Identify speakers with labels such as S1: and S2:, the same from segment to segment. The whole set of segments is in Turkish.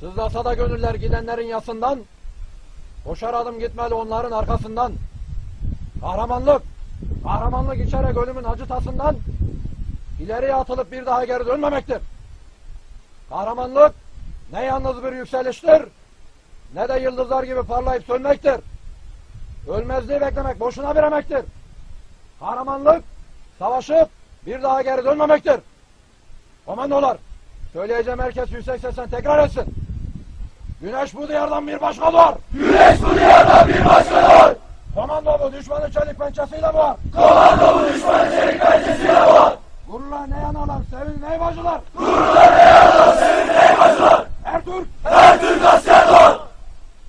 S1: Sızlasa da gönüller gidenlerin yasından, koşar adım gitmeli onların arkasından. Kahramanlık, kahramanlık içerek ölümün acı tasından, ileriye atılıp bir daha geri dönmemektir. Kahramanlık, ne yalnız bir yükseliştir, ne de yıldızlar gibi parlayıp sönmektir. Ölmezliği beklemek boşuna bir emektir. Kahramanlık, savaşıp bir daha geri dönmemektir. Komandolar, söyleyeceğim herkes yüksek sesle tekrar etsin. Güneş bu diyardan bir başka doğar.
S2: Güneş bu diyarda bir başka doğar.
S1: Komando bu düşmanı çelik pençesiyle boğar.
S2: Komando bu düşmanı çelik pençesiyle boğar.
S1: Gururla ne yanalar, sevin ne bacılar.
S2: Gururla ne yaralar, sevin ne başlar.
S1: Her Türk,
S2: Her Türk asker doğar.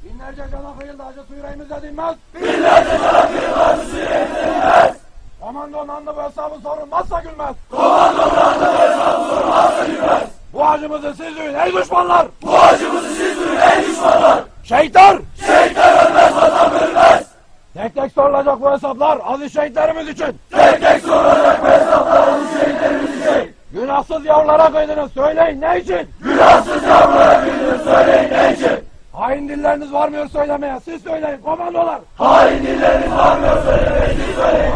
S1: binlerce cana kıyıldı acısı yüreğimizde dinmez.
S2: Binlerce sana kıyılmaz, yüreğimize inmez.
S1: Komando nandı bu hesabı sorulmazsa gülmez.
S2: Komando branda bu hesabı sormazsa gülmez.
S1: Bu acımızı siz duyun ey düşmanlar.
S2: Bu acımızı siz duyun ey düşmanlar.
S1: Şehitler,
S2: Şehitler ölmez, vatan bölünmez.
S1: tek tek sorulacak bu hesaplar aziz şehitlerimiz için.
S2: Tek tek sorulacak bu hesaplarımız şehitlerimiz için.
S1: Günahsız yavrulara kıydınız söyleyin ne için?
S2: Günahsız yavrulara güldünüz, söyleyin ne için?
S1: Hain dilleriniz varmıyor söylemeye siz söyleyin komandolar.
S2: Hain dilleriniz varmıyor, söylemeyi siz söyleyin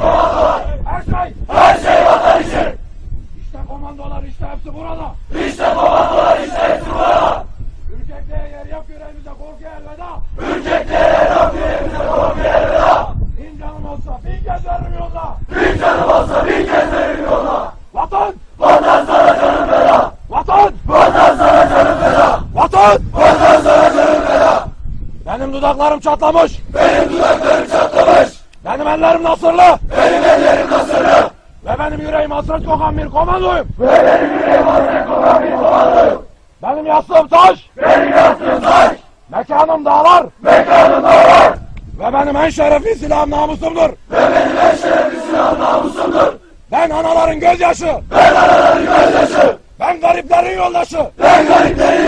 S1: dudaklarım çatlamış.
S2: Benim dudaklarım çatlamış.
S1: Benim ellerim nasırlı.
S2: Benim ellerim nasırlı.
S1: Ve benim yüreğim hasret kokan bir komandoyum.
S2: Ve benim yüreğim hasret kokan bir komandayım.
S1: Benim yastığım taş.
S2: Benim yaptığım taş.
S1: Mekanım dağlar.
S2: Mekanım var.
S1: Ve benim en şerefli silahım namusumdur.
S2: Ve benim en şerefli silahım namusumdur.
S1: Ben anaların gözyaşı.
S2: Ben anaların gözyaşı.
S1: Ben gariplerin yoldaşı.
S2: Ben gariplerin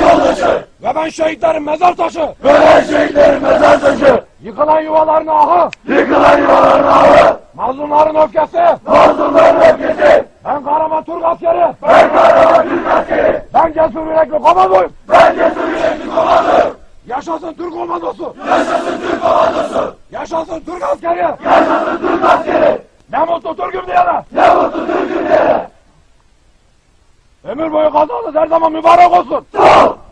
S1: ben şehitlerin mezar taşı.
S2: Ve ben şehitlerin mezar taşı.
S1: Yıkılan yuvaların ahı.
S2: Yıkılan yuvaların ağrı.
S1: Mazlumların öfkesi.
S2: Mazlumların öfkesi.
S1: Ben kahraman Türk askeri.
S2: Ben kahraman Türk askeri.
S1: Ben cesur yürekli komandoyum.
S2: Ben cesur yürekli komandayım.
S1: Yaşasın Türk komandosu.
S2: Yaşasın Türk komandosu.
S1: Yaşasın Türk askeri.
S2: Yaşasın Türk askeri.
S1: Ne mutlu Türk'üm diyene.
S2: Ne mutlu Türk'üm diyene.
S1: Ömür boyu kazanız her zaman mübarek olsun.
S2: Sağ ol.